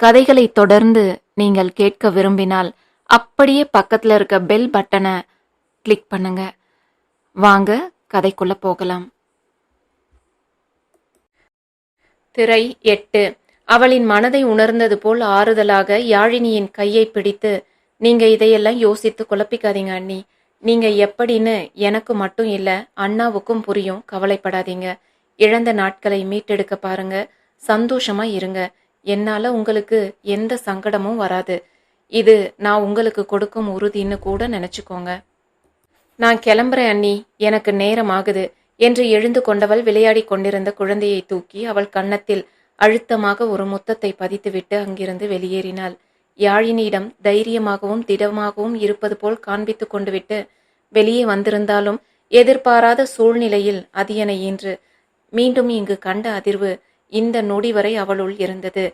கதைகளை தொடர்ந்து நீங்கள் கேட்க விரும்பினால் அப்படியே பக்கத்தில் இருக்க பெல் பட்டனை கிளிக் பண்ணுங்க. வாங்க கதைக்குள்ள போகலாம். திரை எட்டு. அவளின் மனதை உணர்ந்தது போல் ஆறுதலாக யாழினியின் கையை பிடித்து நீங்க இதையெல்லாம் யோசித்து குழப்பிக்காதீங்க அண்ணி. நீங்க எப்படின்னு எனக்கு மட்டும் இல்ல அண்ணாவுக்கும் புரியும். கவலைப்படாதீங்க. இழந்த நாட்களை மீட்டெடுக்க பாருங்க. சந்தோஷமா இருங்க. என்னால உங்களுக்கு எந்த சங்கடமும் வராது. இது நான் உங்களுக்கு கொடுக்கும் உறுதின்னு கூட நினைச்சுக்கோங்க. நான் கிளம்புறேன் அண்ணி. எனக்கு நேரம் ஆகுது என்று எழுந்து கொண்டவள் விளையாடிக் கொண்டிருந்த குழந்தையை தூக்கி அவள் கன்னத்தில் அழுத்தமாக ஒரு முத்தத்தை பதித்துவிட்டு அங்கிருந்து வெளியேறினாள். யாழினியிடம் தைரியமாகவும் திடமாகவும் இருப்பது போல் காண்பித்து கொண்டு விட்டு வெளியே வந்திருந்தாலும் எதிர்பாராத சூழ்நிலையில் அது என இன்று மீண்டும் இங்கு கண்ட அதிர்வு இந்த நொடி வரை அவளுள் இருந்தது.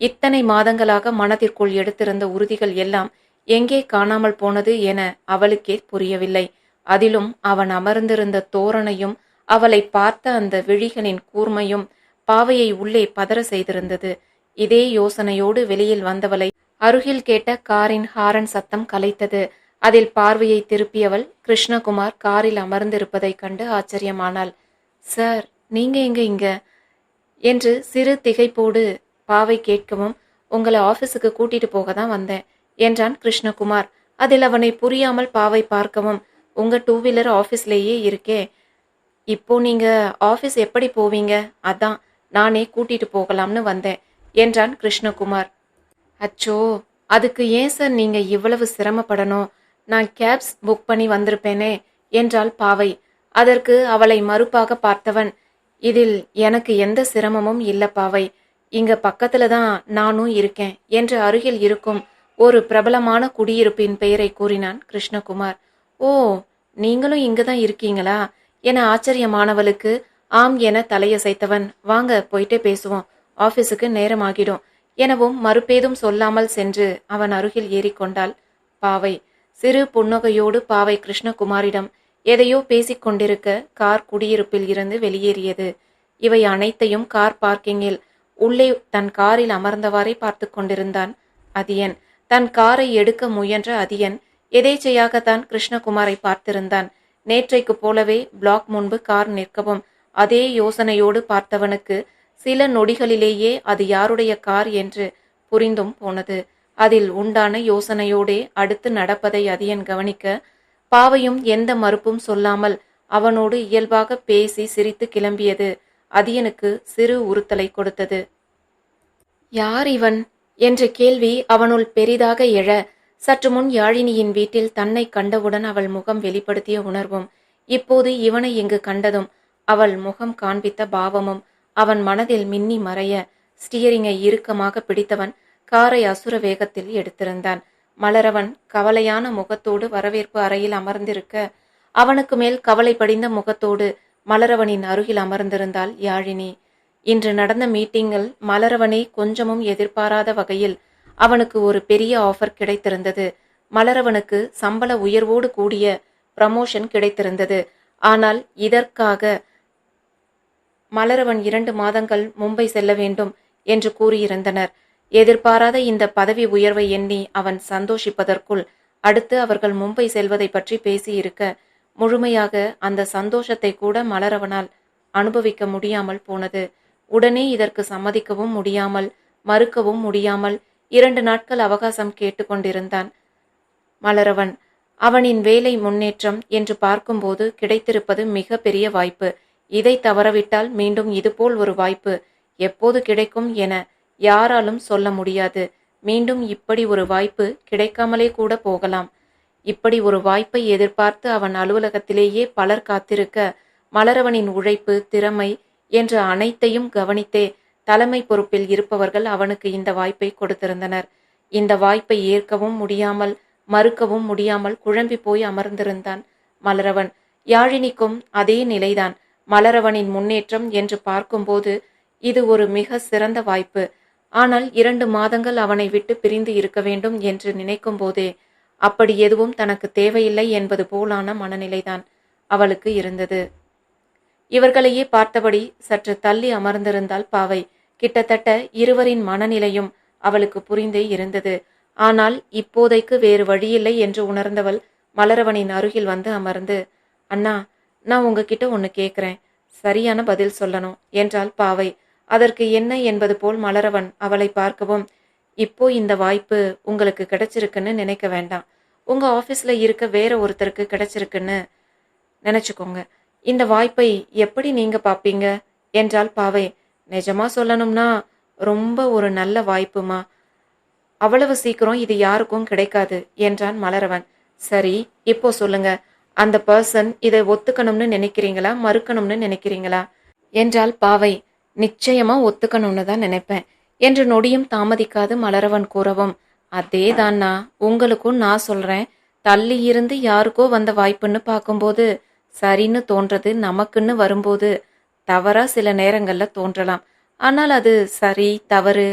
இத்தனை மாதங்களாக மனதிற்குள் எடுத்திருந்த உறுதிகள் எல்லாம் எங்கே காணாமல் போனது என அவளுக்கே புரியவில்லை. அதிலும் அவன் அமர்ந்திருந்த தோரணையும் அவளை பார்த்த அந்த விழிகளின் கூர்மையும் பாவையை உள்ளே பதற செய்திருந்தது. இதே யோசனையோடு வெளியில் வந்தவளை அருகில் கேட்ட காரின் ஹாரன் சத்தம் கலைத்தது. அதில் பார்வையை திருப்பியவள் கிருஷ்ணகுமார் காரில் அமர்ந்திருப்பதைக் கண்டு ஆச்சரியமானாள். சார் நீங்க எங்க இங்க? என்று சிறு திகைப்போடு பாவை கேட்கவும் உங்களை ஆபீஸுக்கு கூட்டிட்டு போக தான் வந்தேன் என்றான் கிருஷ்ணகுமார். அதில் அவனை புரியாமல் பாவை பார்க்கவும் உங்க டூ வீலர் ஆஃபீஸ்லேயே இருக்கே. இப்போ நீங்க ஆஃபீஸ் எப்படி போவீங்க? அதான் நானே கூட்டிட்டு போகலாம்னு வந்தேன் என்றான் கிருஷ்ணகுமார். அச்சோ அதுக்கு ஏன் சார் நீங்க இவ்வளவு சிரமப்படணும்? நான் கேப்ஸ் புக் பண்ணி வந்திருப்பேனே என்றாள் பாவை. அதற்கு அவளை மறுப்பாக பார்த்தவன் இதில் எனக்கு எந்த சிரமமும் இல்ல பாவை இங்க பக்கத்துல தான் நானும் இருக்கேன். என்று அருகில் இருக்கும் ஒரு பிரபலமான குடியிருப்பின் பெயரை கூறினான் கிருஷ்ணகுமார். ஓ நீங்களும் இங்க தான் இருக்கீங்களா? என ஆச்சரியமானவளுக்கு ஆம் என தலையசைத்தவன் வாங்க போயிட்டே பேசுவோம். ஆபீஸுக்கு நேரமாகிடும். எனவும் மறுபேதும் சொல்லாமல் சென்று அவன் அருகில் ஏறிக்கொண்டாள். பாவை சிறு புன்னகையோடு பாவை கிருஷ்ணகுமாரிடம் எதையோ பேசிக்கொண்டிருக்க கார் குடியிருப்பில் இருந்து வெளியேறியது. இவை அனைத்தையும் கார் பார்க்கிங்கில் உள்ளே தன் காரில் அமர்ந்தவாறே பார்த்து கொண்டிருந்தான் அதியன். தன் காரை எடுக்க முயன்ற அதியன் எதேச்சையாகத்தான் கிருஷ்ணகுமாரை பார்த்திருந்தான். நேற்றைக்கு போலவே பிளாக் முன்பு கார் நிற்கவும் அதே யோசனையோடு பார்த்தவனுக்கு சில நொடிகளிலேயே அது யாருடைய கார் என்று புரிந்தும் போனது. அதில் உண்டான யோசனையோடே அடுத்து நடப்பதை அதியன் கவனிக்க பாவையும் எந்த மறுப்பும் சொல்லாமல் அவனோடு இயல்பாக பேசி சிரித்து கிளம்பியது. அதியனுக்கு சிறு உறுத்தலை கொடுத்தது. யார் இவன்? என்ற கேள்வி அவனுள் பெரிதாக எழ சற்று முன் யாழினியின் வீட்டில் தன்னை கண்டவுடன் அவள் முகம் வெளிப்படுத்திய உணர்வும் இப்போது இவனை இங்கு கண்டதும் அவள் முகம் காண்பித்த பாவமும் அவன் மனதில் மின்னி மறைய ஸ்டியரிங்கை இறுக்கமாக பிடித்தவன் காரை அசுர வேகத்தில் எடுத்திருந்தான். மலரவன் கவலையான முகத்தோடு வரவேற்பு அறையில் அமர்ந்திருக்க அவனுக்கு மேல் கவலை படிந்த முகத்தோடு மலரவனின் அருகில் அமர்ந்திருந்தாள் யாழினி. இன்று நடந்த மீட்டிங்கில் மலரவனை கொஞ்சமும் எதிர்பாராத வகையில் அவனுக்கு ஒரு பெரிய ஆஃபர் கிடைத்திருந்தது. மலரவனுக்கு சம்பள உயர்வோடு கூடிய ப்ரமோஷன் கிடைத்திருந்தது. ஆனால் இதற்காக மலரவன் இரண்டு மாதங்கள் மும்பை செல்ல வேண்டும் என்று கூறியிருந்தனர். எதிர்பாராத இந்த பதவி உயர்வை எண்ணி அவன் சந்தோஷிப்பதற்குள் அடுத்து அவர்கள் மும்பை செல்வதை பற்றி பேசியிருக்க முழுமையாக அந்த சந்தோஷத்தை கூட மலரவனால் அனுபவிக்க முடியாமல் போனது. உடனே இதற்கு சம்மதிக்கவும் முடியாமல் மறுக்கவும் முடியாமல் இரண்டு நாட்கள் அவகாசம் கேட்டுக்கொண்டிருந்தான். மலரவன் அவனின் வேலை முன்னேற்றம் என்று பார்க்கும்போது கிடைத்திருப்பது மிக பெரிய வாய்ப்பு. இதை தவறவிட்டால் மீண்டும் இதுபோல் ஒரு வாய்ப்பு எப்போது கிடைக்கும் என யாராலும் சொல்ல முடியாது. மீண்டும் இப்படி ஒரு வாய்ப்பு கிடைக்காமலே கூட போகலாம். இப்படி ஒரு வாய்ப்பை எதிர்பார்த்து அவன் அலுவலகத்திலேயே பலர் காத்திருக்க மலரவனின் உழைப்பு திறமை என்ற அனைத்தையும் கவனித்தே தலைமை பொறுப்பில் இருப்பவர்கள் அவனுக்கு இந்த வாய்ப்பை கொடுத்திருந்தனர். இந்த வாய்ப்பை ஏற்கவும் முடியாமல் மறுக்கவும் முடியாமல் குழம்பி போய் அமர்ந்திருந்தான் மலரவன். யாழினிக்கும் அதே நிலைதான். மலரவனின் முன்னேற்றம் என்று பார்க்கும்போது இது ஒரு மிக சிறந்த வாய்ப்பு. ஆனால் இரண்டு மாதங்கள் அவனை விட்டு பிரிந்து இருக்க வேண்டும் என்று நினைக்கும் போதே அப்படி எதுவும் தனக்கு தேவையில்லை என்பது போலான மனநிலைதான் அவளுக்கு இருந்தது. இவர்களையே பார்த்தபடி சற்று தள்ளி அமர்ந்திருந்தால் பாவை. கிட்டத்தட்ட இருவரின் மனநிலையும் அவளுக்கு புரிந்தே இருந்தது. ஆனால் இப்போதைக்கு வேறு வழியில்லை என்று உணர்ந்தவள் மலரவனின் அருகில் வந்து அமர்ந்து அண்ணா நான் உங்ககிட்ட ஒன்று கேட்குறேன் சரியான பதில் சொல்லணும் என்றால் பாவை. அதற்கு என்ன என்பது போல் மலரவன் அவளை பார்க்கவும் இப்போ இந்த வாய்ப்பு உங்களுக்கு கிடைச்சிருக்குன்னு நினைக்க வேண்டாம். உங்க ஆஃபீஸ்ல இருக்க வேற ஒருத்தருக்கு கிடைச்சிருக்குன்னு நினைச்சுக்கோங்க. இந்த வாய்ப்பை எப்படி நீங்க பாப்பீங்க என்றால் பாவை. நிஜமா சொல்லணும்னா ரொம்ப ஒரு நல்ல வாய்ப்புமா. அவ்வளவு சீக்கிரம் இது யாருக்கும் கிடைக்காது என்றான் மலரவன். சரி இப்போ சொல்லுங்க. அந்த பர்சன் இதை ஒத்துக்கணும்னு நினைக்கிறீங்களா? மறுக்கணும்னு நினைக்கிறீங்களா? என்றால் பாவை. நிச்சயமா ஒத்துக்கணும்னு தான் நினைப்பேன். என்று நொடியும் தாமதிக்காது மலரவன் கூறவும் அதேதான்னா உங்களுக்கும் நான் சொல்றேன். தள்ளி இருந்து யாருக்கோ வந்த வாய்ப்புன்னு பார்க்கும்போது சரின்னு தோன்றது நமக்குன்னு வரும்போது தவறா சில நேரங்கள்ல தோன்றலாம். ஆனால் அது சரி தவறு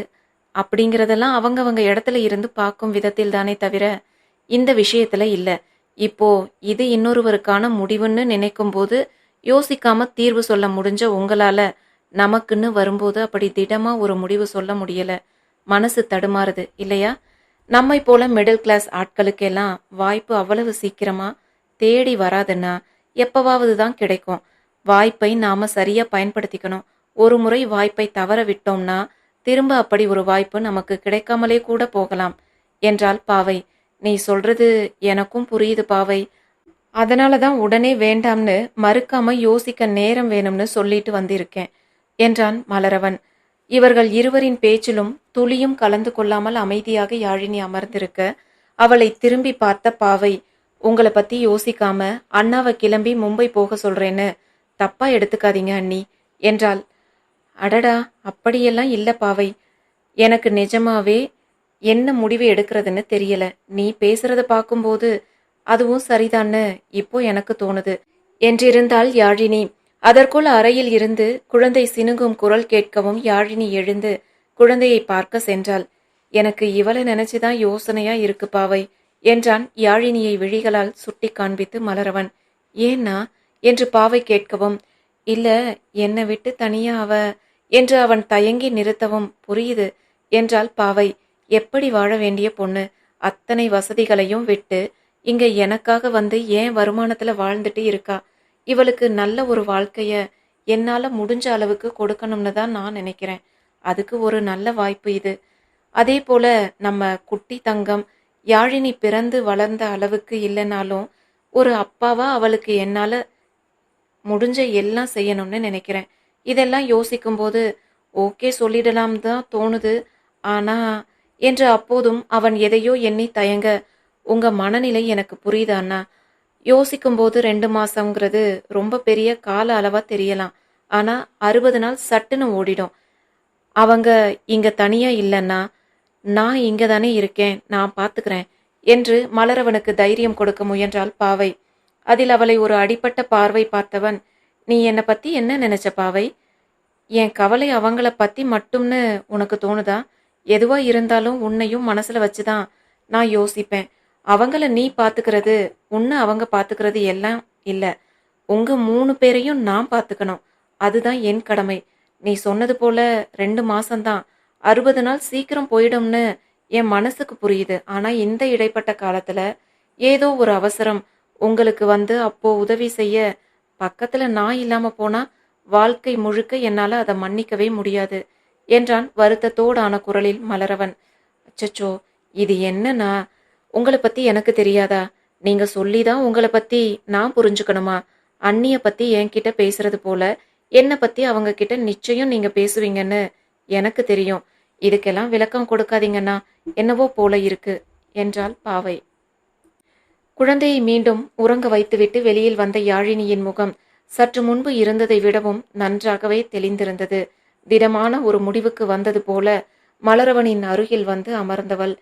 அப்படிங்கிறதெல்லாம் அவங்கவங்க இடத்துல இருந்து பார்க்கும் விதத்தில் தானே தவிர இந்த விஷயத்துல இல்ல. இப்போ இது இன்னொருவருக்கான முடிவுன்னு நினைக்கும் போது யோசிக்காம தீர்வு சொல்ல முடிஞ்ச உங்களால நமக்குன்னு வரும்போது அப்படி திடமா ஒரு முடிவு சொல்ல முடியல. மனசு தடுமாறுது இல்லையா? நம்மை போல மிடில் கிளாஸ் ஆட்களுக்கெல்லாம் வாய்ப்பு அவ்வளவு சீக்கிரமா தேடி வராதுன்னா எப்பவாவது தான் கிடைக்கும். வாய்ப்பை நாம சரியா பயன்படுத்திக்கணும். ஒரு முறை வாய்ப்பை தவற விட்டோம்னா திரும்ப அப்படி ஒரு வாய்ப்பு நமக்கு கிடைக்காமலே கூட போகலாம். என்றால் பாவை. நீ சொல்றது எனக்கும் புரியுது பாவை. அதனால தான் உடனே வேண்டாம்னு மறுக்காம யோசிக்க நேரம் வேணும்னு சொல்லிட்டு வந்திருக்கேன். என்றான் மலரவன். இவர்கள் இருவரின் பேச்சிலும் துளியும் கலந்து கொள்ளாமல் அமைதியாக யாழினி அமர்ந்திருக்க அவளை திரும்பி பார்த்த பாவை உங்களை பத்தி யோசிக்காம அண்ணாவை கிளம்பி மும்பை போக சொல்றேன்னு. தப்பா எடுத்துக்காதீங்க அண்ணி என்றாள். அடடா அப்படியெல்லாம் இல்ல பாவை. எனக்கு நிஜமாவே என்ன முடிவு எடுக்கிறதுன்னு தெரியல. நீ பேசுறத பார்க்கும்போது அதுவும் சரிதான்னு இப்போ எனக்கு தோணுது என்றிருந்தாள் யாழினி. அதற்குள் அறையில் இருந்து குழந்தை சினுங்கும் குரல் கேட்கவும் யாழினி எழுந்து குழந்தையை பார்க்க சென்றாள். எனக்கு இவளை நினைச்சுதான் யோசனையா இருக்கு பாவை என்றான் யாழினியை விழிகளால் சுட்டி காண்பித்து மலரவன். ஏன்னா? என்று பாவை கேட்கவும் இல்ல என்னை விட்டு தனியா அவ என்று அவன் தயங்கி நிறுத்தவும் புரியுது என்றாள் பாவை. எப்படி வாழ வேண்டிய பொண்ணு? அத்தனை வசதிகளையும் விட்டு இங்க எனக்காக வந்து ஏன் வருமானத்துல வாழ்ந்துட்டு இருக்கா? இவளுக்கு நல்ல ஒரு வாழ்க்கைய என்னால் முடிஞ்ச அளவுக்கு கொடுக்கணும்னு தான் நான் நினைக்கிறேன். அதுக்கு ஒரு நல்ல வாய்ப்பு இது. அதே போல் நம்ம குட்டி தங்கம் யாழினி பிறந்து வளர்ந்த அளவுக்கு இல்லைனாலும் ஒரு அப்பாவா அவளுக்கு என்னால் முடிஞ்ச எல்லாம் செய்யணும்னு நினைக்கிறேன். இதெல்லாம் யோசிக்கும்போது ஓகே சொல்லிடலாம் தான் தோணுது. ஆனால் என்று அப்போதும் அவன் எதையோ எண்ணி தயங்க உங்கள் மனநிலை எனக்கு புரியுது அண்ணா. யோசிக்கும்போது ரெண்டு மாதங்கிறது ரொம்ப பெரிய கால அளவாக தெரியலாம். ஆனால் அறுபது நாள் சட்டுன்னு ஓடிடும். அவங்க இங்கே தனியாக இல்லைன்னா நான் இங்கே தானே இருக்கேன் நான் பார்த்துக்கிறேன் என்று மலரவனுக்கு தைரியம் கொடுக்க முயன்றாள் பாவை. அதில் அவளை ஒரு அடிப்பட்ட பார்வை பார்த்தவன் நீ என்னை பற்றி என்ன நினைச்ச பாவை? என் கவலை அவங்கள பற்றி மட்டும்னு உனக்கு தோணுதா? எதுவாக இருந்தாலும் உன்னையும் மனசில் வச்சு தான் நான் யோசிப்பேன். அவங்கள நீ பார்த்துக்கிறது உன்னை அவங்க பார்த்துக்கிறது எல்லாம் இல்லை. உங்கள் மூணு பேரையும் நான் பார்த்துக்கணும் அதுதான் என் கடமை. நீ சொன்னது போல ரெண்டு மாசம்தான். அறுபது நாள் சீக்கிரம் போயிடும்னு என் மனசுக்கு புரியுது. ஆனால் இந்த இடைப்பட்ட காலத்தில் ஏதோ ஒரு அவசரம். உங்களுக்கு வந்து அப்போ உதவி செய்ய பக்கத்தில் நான் இல்லாமல் போனால் வாழ்க்கை முழுக்க என்னால் அதை மன்னிக்கவே முடியாது என்றான் வருத்தத்தோடான குரலில் மலரவன். அச்சச்சோ இது என்னன்னா உங்களை பத்தி எனக்கு தெரியாதா? நீங்க சொல்லிதான் உங்களை பத்தி நான் புரிஞ்சுக்கணுமா? அண்ணிய பத்தி என்கிட்ட பேசுறது போல என்னை பத்தி அவங்க கிட்ட நிச்சயம் நீங்க பேசுவீங்கன்னு எனக்கு தெரியும். இதுக்கெல்லாம் விளக்கம் கொடுக்காதீங்கன்னா என்னவோ போல இருக்கு என்றாள் பாவை. குழந்தையை மீண்டும் உறங்க வைத்துவிட்டு வெளியில் வந்த யாழினியின் முகம் சற்று முன்பு இருந்ததை விடவும் நன்றாகவே தெளிந்திருந்தது. திடமான ஒரு முடிவுக்கு வந்தது போல மலரவனின் அருகில் வந்து அமர்ந்தவள்.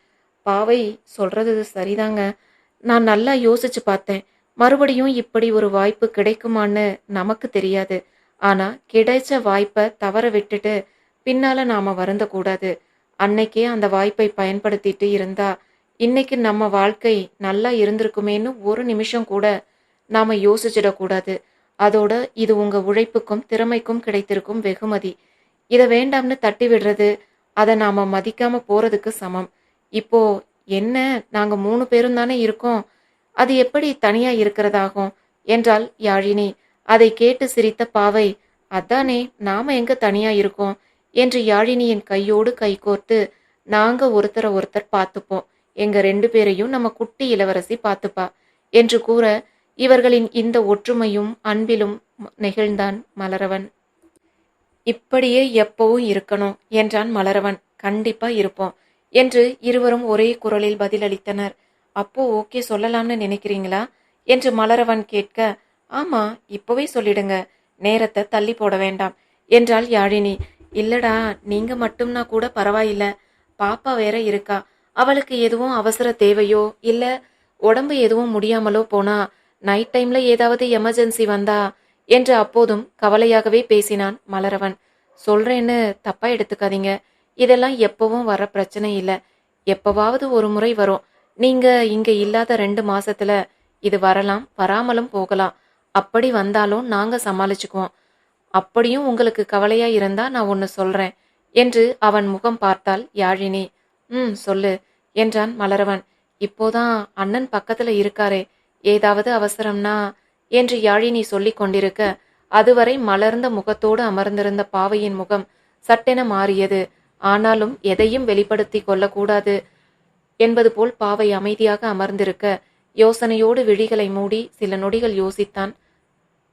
பாவை சொல்றது சரிதாங்க. நான் நல்லா யோசிச்சு பார்த்தேன். மறுபடியும் இப்படி ஒரு வாய்ப்பு கிடைக்குமான்னு நமக்கு தெரியாது. ஆனா கிடைச்ச வாய்ப்பை தவற விட்டுட்டு பின்னால நாம வருந்தக்கூடாது அன்னைக்கே அந்த வாய்ப்பை பயன்படுத்திட்டு இருந்தா இன்னைக்கு நம்ம வாழ்க்கை நல்லா இருந்திருக்குமேன்னு ஒரு நிமிஷம் கூட நாம யோசிச்சிடக்கூடாது அதோட இது உங்க உழைப்புக்கும் திறமைக்கும் கிடைத்திருக்கும் வெகுமதி. இதை வேண்டாம்னு தட்டி விடுறது அதை நாம மதிக்காம போறதுக்கு சமம். இப்போ என்ன நாங்க மூணு பேரும் தானே இருக்கோம் அது எப்படி தனியா இருக்கிறதாகும்? என்றாள் யாழினி. அதை கேட்டு சிரித்த பாவை அதானே நாம எங்க தனியா இருக்கோம்? என்று யாழினியின் கையோடு கைகோர்த்து நாங்க ஒருத்தரை ஒருத்தர் பார்த்துப்போம். எங்க ரெண்டு பேரையும் நம்ம குட்டி இளவரசி பார்த்துப்பா என்று கூற இவர்களின் இந்த ஒற்றுமையும் அன்பிலும் நெகிழ்ந்தான் மலரவன். இப்படியே எப்பவும் இருக்கணும் என்றான் மலரவன். கண்டிப்பா இருப்போம். என்று இருவரும் ஒரே குரலில் பதிலளித்தனர். அப்போ ஓகே சொல்லலாம்னு நினைக்கிறீங்களா? என்று மலரவன் கேட்க ஆமா இப்போவே சொல்லிடுங்க. நேரத்தை தள்ளி போட வேண்டாம் என்றாள் யாழினி. இல்லடா நீங்க மட்டும்னா கூட பரவாயில்ல. பாப்பா வேற இருக்கா. அவளுக்கு எதுவும் அவசர தேவையோ இல்ல உடம்பு எதுவும் முடியாமலோ போனா நைட் டைம்ல ஏதாவது எமர்ஜென்சி வந்தா? என்று அப்போதும் கவலையாகவே பேசினான் மலரவன். சொல்றேன்னு தப்பா எடுத்துக்காதீங்க. இதெல்லாம் எப்பவும் வர பிரச்சனை இல்லை. எப்பவாவது ஒரு முறை வரும். நீங்க இங்க இல்லாத ரெண்டு மாசத்துல இது வரலாம் வராமலும் போகலாம். அப்படி வந்தாலும் நாங்க சமாளிச்சுக்குவோம். அப்படியும் உங்களுக்கு கவலையா இருந்தா நான் ஒன்னு சொல்றேன் என்று அவன் முகம் பார்த்தால் யாழினி. ம் சொல்லு என்றான் மலரவன். இப்போதான் அண்ணன் பக்கத்துல இருக்காரே ஏதாவது அவசரம்னா என்று யாழினி சொல்லிக் கொண்டிருக்க அதுவரை மலர்ந்த முகத்தோடு அமர்ந்திருந்த பாவையின் முகம் சட்டென மாறியது. ஆனாலும் எதையும் வெளிப்படுத்தி கொள்ளக்கூடாது என்பது போல் பாவை அமைதியாக அமர்ந்திருக்க யோசனையோடு விழிகளை மூடி சில நொடிகள் யோசித்தான்.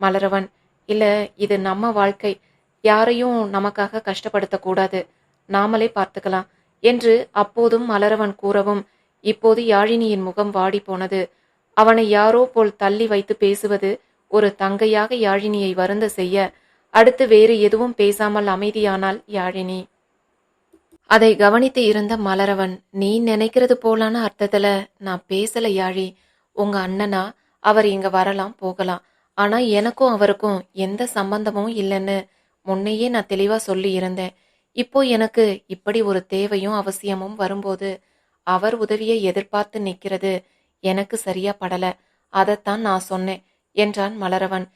மலரவன் இல்ல இது நம்ம வாழ்க்கை. யாரையும் நமக்காக கஷ்டப்படுத்தக்கூடாது. நாமளே பார்த்துக்கலாம் என்று அப்போதும் மலரவன் கூறவும் இப்போது யாழினியின் முகம் வாடி போனது. அவனை யாரோ போல் தள்ளி வைத்து பேசுவது ஒரு தங்கையாக யாழினியை வருந்த செய்ய. அடுத்து வேறு எதுவும் பேசாமல் அமைதியானால் யாழினி. அதை கவனித்து இருந்த மலரவன் நீ நினைக்கிறது போலான அர்த்தத்துல நான் பேசல யாழி உங்க அண்ணனா அவர் இங்க வரலாம் போகலாம். ஆனா எனக்கும் அவருக்கும் எந்த சம்பந்தமும் இல்லைன்னு முன்னையே நான் தெளிவா சொல்லி இருந்தேன். இப்போ எனக்கு இப்படி ஒரு தேவையும் அவசியமும் வரும்போது அவர் உதவியை எதிர்பார்த்து நிக்கிறது எனக்கு சரியா படல. அதைத்தான் நான் சொன்னேன் என்றான் மலரவன்.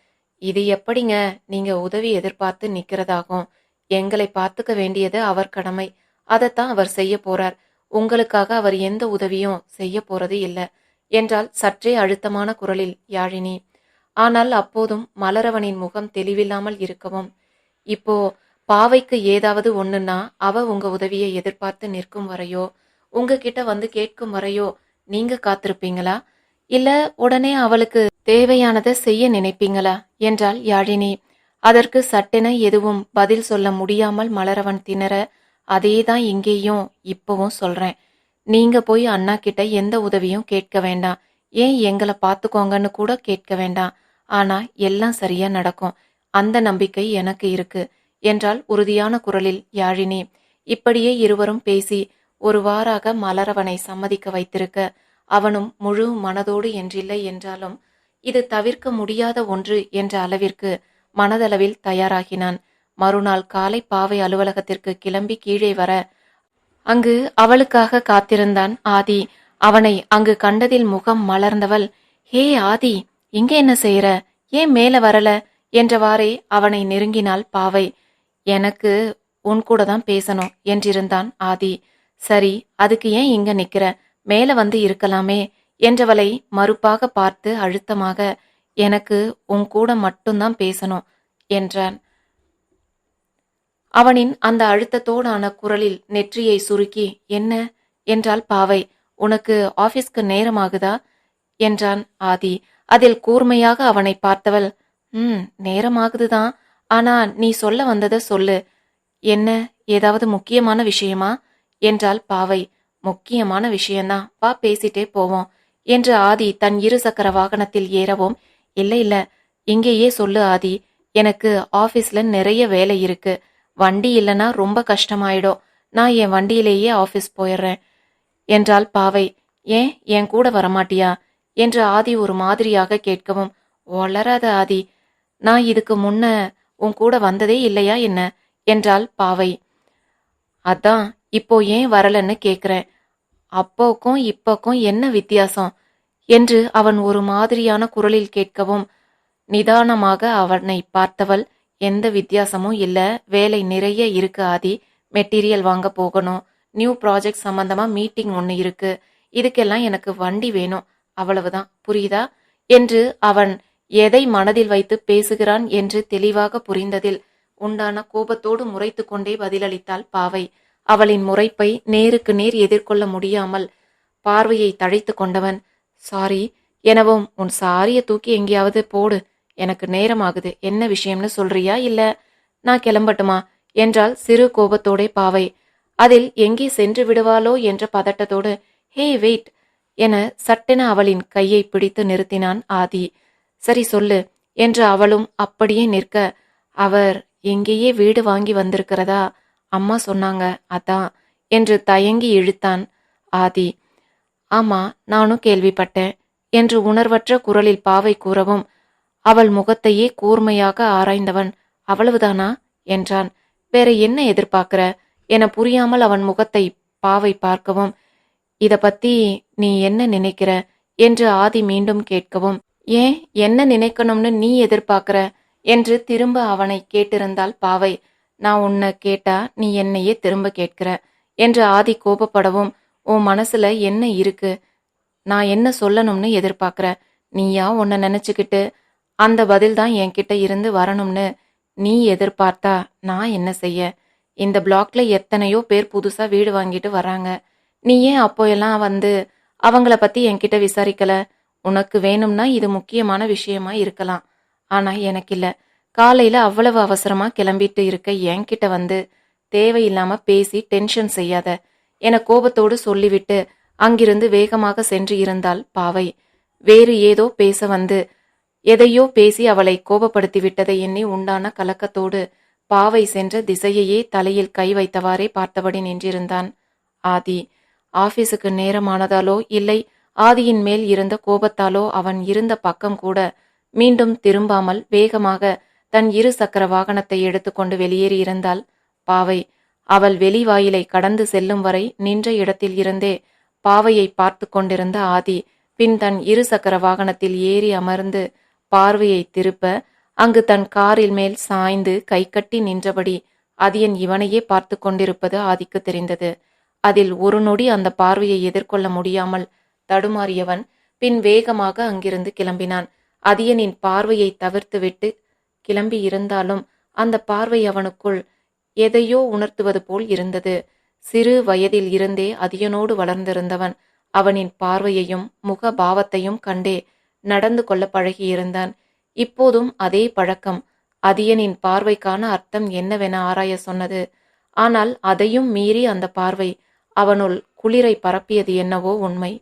இது எப்படிங்க நீங்க உதவி எதிர்பார்த்து நிக்கிறதாகும் எங்களை பார்த்துக்க வேண்டியது அவர் கடமை. அதைத்தான் அவர் செய்ய போறார். உங்களுக்காக அவர் எந்த உதவியும் செய்ய போறது இல்ல என்றால் சற்றே அழுத்தமான குரலில் யாழினி ஆனால் அப்போதும் மலரவனின் முகம் தெளிவில்லாமல் இருக்கவும். இப்போ பாவைக்கு ஏதாவது ஒண்ணுன்னா அவ உங்க உதவியை எதிர்பார்த்து நிற்கும் வரையோ உங்ககிட்ட வந்து கேட்கும் வரையோ நீங்க காத்திருப்பீங்களா? இல்ல உடனே அவளுக்கு தேவையானதை செய்ய நினைப்பீங்களா? என்றாள் யாழினி. அதற்கு சட்டென எதுவும் பதில் சொல்ல முடியாமல் மலரவன் திணற அதேதான் இங்கேயும் இப்பவும் சொல்றேன். நீங்க போய் அண்ணா கிட்ட எந்த உதவியும் கேட்க வேண்டாம். ஏன் எங்களை பார்த்துக்கோங்கன்னு கூட கேட்க வேண்டாம். ஆனா எல்லாம் சரியா நடக்கும். அந்த நம்பிக்கை எனக்கு இருக்கு. என்றால் உறுதியான குரலில் யாழினி. இப்படியே இருவரும் பேசி ஒரு வாராக மலரவனை சம்மதிக்க வைத்திருக்க அவனும் முழு மனதோடு என்றில்லை என்றாலும் இது தவிர்க்க முடியாத ஒன்று என்ற அளவிற்கு மனதளவில் தயாராகினான். மறுநாள் காலை பாவை அலுவலகத்திற்கு கிளம்பி கீழே வர அங்கு அவளுக்காக காத்திருந்தான் ஆதி. அவனை அங்கு கண்டதில் முகம் மலர்ந்தவள் ஹே ஆதி இங்க என்ன செய்யற ஏன் மேல வரல? என்றவாறே அவனை நெருங்கினாள் பாவை. எனக்கு உன் கூட தான் பேசணும் என்றிருந்தான் ஆதி. சரி அதுக்கு ஏன் இங்க நிக்கிற? மேல வந்து இருக்கலாமே என்றவளை மறுப்பாக பார்த்து அழுத்தமாக எனக்கு உன் கூட மட்டும்தான் பேசணும் என்றான். அவனின் அந்த அழுத்தத்தோடான குரலில் நெற்றியை சுருக்கி என்ன? என்றால் பாவை. உனக்கு ஆபீஸ்க்கு நேரமாகுதா? என்றான் ஆதி. அதில் கூர்மையாக அவனை பார்த்தவள். ம் நேரமாகுதுதான். ஆனா நீ சொல்ல வந்தத சொல்லு. என்ன? ஏதாவது முக்கியமான விஷயமா? என்றாள் பாவை. முக்கியமான விஷயம்தான். வா பேசிட்டே போவோம். என்று ஆதி தன் இருசக்கர வாகனத்தில் ஏறவும் இல்லை இல்லை. இங்கேயே சொல்லு ஆதி. எனக்கு ஆபீஸ்ல நிறைய வேலை இருக்கு. வண்டி இல்லைன்னா ரொம்ப கஷ்டமாயிடும். நான் என் வண்டியிலேயே ஆஃபீஸ் போயிடுறேன் என்றாள் பாவை. ஏன்? என் கூட வரமாட்டியா? என்று ஆதி ஒரு மாதிரியாக கேட்கவும் வளராத ஆதி. நான் இதுக்கு முன்ன உன் கூட வந்ததே இல்லையா என்ன? என்றாள் பாவை. அதான் இப்போ ஏன் வரலன்னு கேட்குறேன் அப்போக்கும் இப்போக்கும் என்ன வித்தியாசம்? என்று அவன் ஒரு மாதிரியான குரலில் கேட்கவும் நிதானமாக அவனை பார்த்தவள் எந்த வித்தியாசமும் இல்ல. வேலை நிறைய இருக்கு ஆதி. மெட்டீரியல் வாங்க போகணும். நியூ ப்ராஜெக்ட் சம்பந்தமா மீட்டிங் ஒன்று இருக்கு. இதுக்கெல்லாம் எனக்கு வண்டி வேணும். அவ்வளவுதான். புரியுதா? என்று அவன் எதை மனதில் வைத்து பேசுகிறான் என்று தெளிவாக புரிந்ததில் உண்டான கோபத்தோடு முறைத்து கொண்டே பதிலளித்தாள் பாவை. அவளின் முறைப்பை நேருக்கு நேர் எதிர்கொள்ள முடியாமல் பார்வையை தழைத்து கொண்டவன் சாரி எனவும் உன் சாரிய தூக்கி எங்கேயாவது போடு. எனக்கு நேரமாகுது என்ன விஷயம்னு சொல்றியா இல்ல? நான் கிளம்பட்டுமா? என்றால் சிறு கோபத்தோடே பாவை. அதில் எங்கே சென்று விடுவாளோ என்ற பதட்டத்தோடு ஹே வெயிட்! என சட்டென அவளின் கையை பிடித்து நிறுத்தினான் ஆதி. சரி சொல்லு என்று அவளும் அப்படியே நிற்க அவர் எங்கேயே வீடு வாங்கி வந்திருக்கிறதா? அம்மா சொன்னாங்க அதான் என்று தயங்கி இழுத்தான் ஆதி. ஆமா நானும் கேள்விப்பட்டேன் என்று உணர்வற்ற குரலில் பாவை கூறவும் அவள் முகத்தையே கூர்மையாக ஆராய்ந்தவன். அவ்வளவுதானா? என்றான். வேற என்ன எதிர்பார்க்கிற? என புரியாமல் அவன் முகத்தை பாவை பார்க்கவும் இத பத்தி நீ என்ன நினைக்கிற? என்று ஆதி மீண்டும் கேட்கவும் ஏன்? என்ன நினைக்கணும்னு நீ எதிர்பார்க்கிற? என்று திரும்ப அவனை கேட்டிருந்தாள் பாவை. நான் உன்னை கேட்டா நீ என்னையே திரும்ப கேட்கிற? என்று ஆதி கோபப்படவும் உன் மனசுல என்ன இருக்கு? நான் என்ன சொல்லணும்னு எதிர்பார்க்கிற? நீயா உன்னை நினைச்சுக்கிட்டு அந்த பதில் தான் என்கிட்ட இருந்து வரணும்னு நீ எதிர்பார்த்தா நான் என்ன செய்ய? இந்த பிளாக்ல எத்தனையோ பேர் புதுசா வீடு வாங்கிட்டு வராங்க. நீ ஏன் அப்போ எல்லாம் வந்து அவங்கள பத்தி என்கிட்ட விசாரிக்கல? உனக்கு வேணும்னா இது முக்கியமான விஷயமா இருக்கலாம். ஆனா எனக்கு இல்ல. காலையில அவ்வளவு அவசரமா கிளம்பிட்டு இருக்க என்கிட்ட வந்து தேவையில்லாம பேசி டென்ஷன் செய்யாத. என கோபத்தோடு சொல்லிவிட்டு அங்கிருந்து வேகமாக சென்று இருந்தால் பாவை. வேறு ஏதோ பேச வந்து எதையோ பேசி அவளை கோபப்படுத்தி விட்டதை எண்ணி உண்டான கலக்கத்தோடு பாவை சென்ற திசையையே தலையில் கை வைத்தவாறே பார்த்தபடி நின்றிருந்தான். ஆதி ஆபீஸுக்கு நேரமானதாலோ இல்லை ஆதியின் மேல் இருந்த கோபத்தாலோ அவன் இருந்த பக்கம் கூட மீண்டும் திரும்பாமல் வேகமாக தன் இரு சக்கர வாகனத்தை எடுத்துக்கொண்டு வெளியேறி இருந்தாள். பாவை அவள் வெளிவாயிலை கடந்து செல்லும் வரை நின்ற இடத்தில் இருந்தே பாவையை பார்த்து கொண்டிருந்த ஆதி பின் தன் இரு சக்கர வாகனத்தில் ஏறி அமர்ந்து பார்வையை திருப்ப அங்கு தன் காரில் மேல் சாய்ந்து கைகட்டி நின்றபடி அதியன் இவனையே பார்த்து கொண்டிருப்பது ஆதிக்கு தெரிந்தது. அதில் ஒரு நொடி அந்த பார்வையை எதிர்கொள்ள முடியாமல் தடுமாறியவன் பின் வேகமாக அங்கிருந்து கிளம்பினான். அதியனின் பார்வையை தவிர்த்துவிட்டு கிளம்பி இருந்தாலும் அந்த பார்வை அவனுக்குள் எதையோ உணர்த்துவது போல் இருந்தது. சிறு வயதில் இருந்தே அதியனோடு வளர்ந்திருந்தவன் அவனின் பார்வையையும் முக பாவத்தையும் கண்டே நடந்து கொள்ள பழகியிருந்தான். இப்போதும் அதே பழக்கம். அதியனின் பார்வைக்கான அர்த்தம் என்னவென ஆராய சொன்னது. ஆனால் அதையும் மீறி அந்த பார்வை அவனுள் குளிரை பரப்பியது என்னவோ உண்மை.